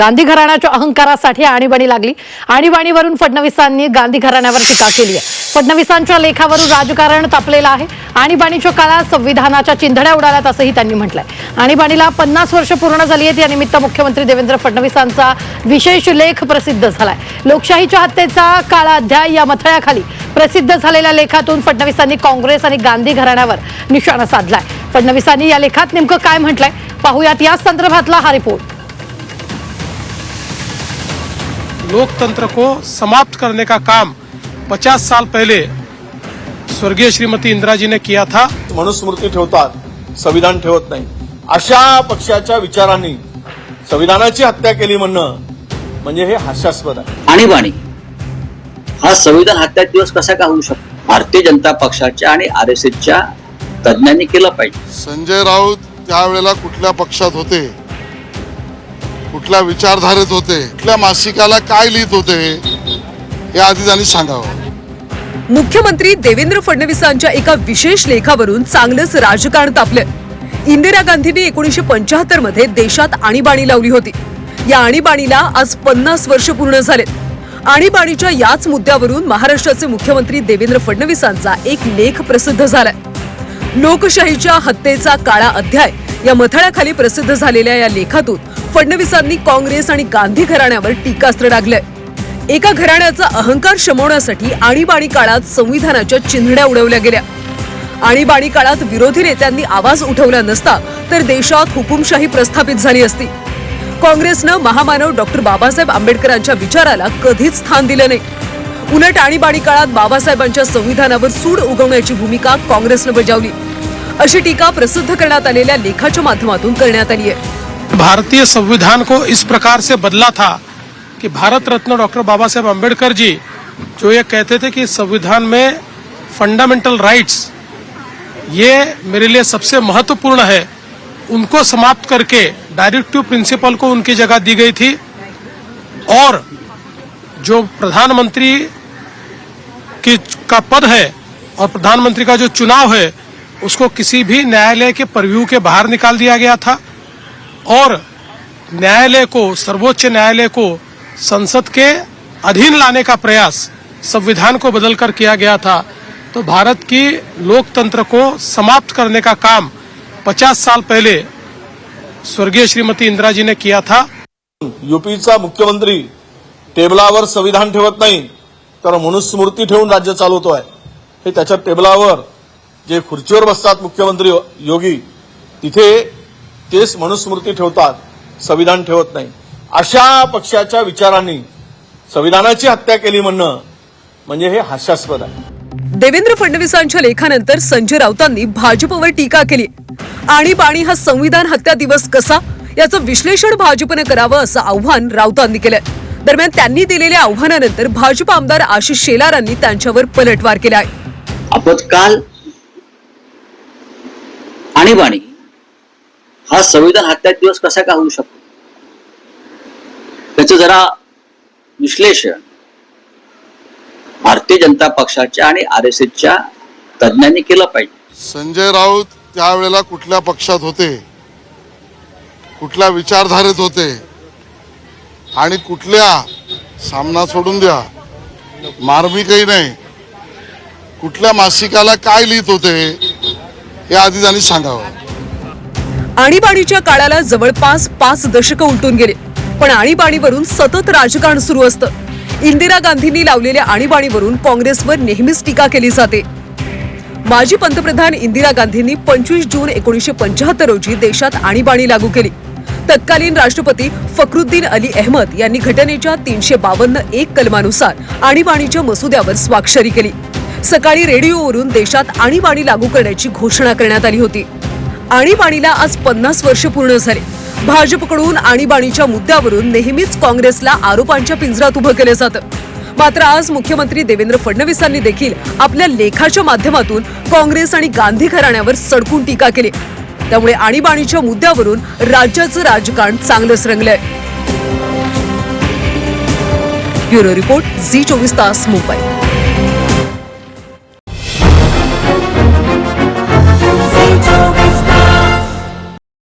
गांधी घराण्याच्या अहंकारासाठी आणीबाणी लागली. आणीबाणीवरून फडणवीसांनी गांधी घराण्यावर टीका केली आहे. फडणवीसांच्या लेखावरून राजकारण तापलेलं आहे. आणीबाणीच्या काळात संविधानाच्या चिंधड्या उडाल्यात असंही त्यांनी म्हटलंय. आणीबाणीला पन्नास वर्ष पूर्ण झाली आहेत. या निमित्त मुख्यमंत्री देवेंद्र फडणवीसांचा विशेष लेख प्रसिद्ध झालाय. लोकशाहीच्या हत्येचा काळा अध्याय या मथळ्याखाली प्रसिद्ध झालेल्या लेखातून फडणवीसांनी काँग्रेस आणि गांधी घराण्यावर निशाणा साधलाय. फडणवीसांनी या लेखात नेमकं काय म्हटलंय? पाहुयात याच संदर्भातला हा रिपोर्ट. लोकतंत्र को समाप्त करने का काम 50 साल पहले स्वर्गीय श्रीमती इंदिरा जी ने किया था। मनुस्मृती ठेवतात संविधान ठेवत नाही. अशा पक्षाच्या विचारांनी संविधानाची हत्या केली म्हणणं म्हणजे हे हास्यास्पद आहे. आणीबाणी हा संविधान हत्या दिवस कसा का होऊ शकतो? भारतीय जनता पक्षाच्या आणि आर एस एसच्या तज्ज्ञांनी केलं पाहिजे. संजय राऊत त्यावेळेला कुठल्या पक्षात होते? कुठल्या विचारधारेत होते कुठल्या मासिकाला काय लिहित होते हे आधी त्यांनी सांगावं. मुख्यमंत्री देवेंद्र फडणवीसांच्या एका विशेष लेखावरून चांगलंच राजकारण तापलं इंदिरा गांधींनी एकोणीसशे पंचाहत्तरमध्ये देशात आणीबाणी लावली होती. या आणीबाणीला आज पन्नास वर्ष पूर्ण झालेत. आणीबाणीच्या याच मुद्द्यावरून महाराष्ट्राचे मुख्यमंत्री देवेंद्र फडणवीसांचा एक लेख प्रसिद्ध झालाय. लोकशाहीच्या हत्येचा काळा अध्याय या मथळ्याखाली प्रसिद्ध झालेल्या या लेखातून फडणवीसांनी काँग्रेस आणि गांधी घराण्यावर टीकास्त्र डागलंय एका घराण्याचा अहंकार शमवण्यासाठी आणीबाणी काळात संविधानाच्या चिंधड्या उडवल्या गेल्या. आणीबाणी काळात विरोधी नेत्यांनी आवाज उठवला नसता तर देशात हुकुमशाही प्रस्थापित झाली असती. काँग्रेसनं महामानव डॉक्टर बाबासाहेब आंबेडकरांच्या विचाराला कधीच स्थान दिलं नाही. उलट आणीबाणी काळात बाबासाहेबांच्या संविधानावर सूड उगवण्याची भूमिका काँग्रेसनं बजावली. अशी टीका प्रसिद्ध करण्यात आलेल्या लेखाच्या माध्यमातून करण्यात आली आहे. भारतीय संविधान को इस प्रकार से बदला था कि भारत रत्न डॉक्टर बाबा साहेब अंबेडकर जी जो ये कहते थे कि संविधान में फंडामेंटल राइट्स, ये मेरे लिए सबसे महत्वपूर्ण है, उनको समाप्त करके डायरेक्टिव प्रिंसिपल को उनकी जगह दी गई थी। और जो प्रधानमंत्री की का पद है और प्रधानमंत्री का जो चुनाव है, उसको किसी भी न्यायालय के परव्यू के बाहर निकाल दिया गया था। और न्यायालय को सर्वोच्च न्यायालय को संसद के अधीन लाने का प्रयास संविधान को बदलकर किया गया था। तो भारत की लोकतंत्र को समाप्त करने का काम 50 साल पहले स्वर्गीय श्रीमती इंदिरा जी ने किया था। युपीचा मुख्यमंत्री टेबलावर संविधान ठेवत नाही तर मनुस्मृती ठेवून राज्य चालवतोय. हे त्याच्या टेबलावर जे खुर्चीवर बसतात मुख्यमंत्री योगी तिथे तेच मनुस्मृती ठेवतात संविधान ठेवत नाही. अशा पक्षाच्या विचारांनी संविधानाची हत्या केली म्हणणं म्हणजे हे हास्यास्पद आहे. देवेंद्र फडणवीसांच्या लेखानंतर संजय राऊतांनी भाजपवर टीका केली. आणीबाणी हा संविधान हत्या दिवस कसा? याचं विश्लेषण भाजपनं करावं असं आव्हान राऊतांनी केलंय. दरम्यान त्यांनी दिलेल्या आव्हानानंतर भाजप आमदार आशिष शेलारांनी त्यांच्यावर पलटवार केला आहे आपत्काल आणीबाणी हा संविधान हत्या दिवस कसा का होऊ शकतो? त्याचं जरा विश्लेषण भारतीय जनता पक्षाच्या आणि आर एस एसच्या तज्ज्ञांनी केलं पाहिजे. संजय राऊत त्यावेळेला कुठल्या पक्षात होते? कुठल्या विचारधारेत होते? आणि कुठल्या सामना सोडून द्या. मार्मिकही नाही. कुठल्या मासिकाला काय लिहित होते? हे आधी त्यांनी सांगावं. आणीबाणीच्या काळाला जवळपास पाच दशकं उलटून गेले. पण आणीबाणीवरून सतत राजकारण सुरू असतं. इंदिरा गांधींनी लावलेल्या आणीबाणीवरून काँग्रेसवर नेहमीच टीका केली जाते. माजी पंतप्रधान इंदिरा गांधींनी पंचवीस जून एकोणीसशे पंचाहत्तर रोजी देशात आणीबाणी लागू केली. तत्कालीन राष्ट्रपती फखरुद्दीन अली अहमद यांनी घटनेच्या तीनशे बावन्न एक कलमानुसार आणीबाणीच्या मसुद्यावर स्वाक्षरी केली. सकाळी रेडिओवरून देशात आणीबाणी लागू करण्याची घोषणा करण्यात आली होती. आणीबाणीला आज पन्नास वर्ष पूर्ण झाले. भाजपकडून आणीबाणीच्या मुद्द्यावरून नेहमीच काँग्रेसला आरोपांच्या पिंजरात उभं केलं जातं. मात्र आज मुख्यमंत्री देवेंद्र फडणवीसांनी देखील आपल्या लेखाच्या माध्यमातून काँग्रेस आणि गांधी घराण्यावर सडकून टीका केली. त्यामुळे आणीबाणीच्या मुद्द्यावरून राज्याचं राजकारण चांगलंच रंगलंय. ब्युरो रिपोर्ट झी चोवीस तास मुंबई.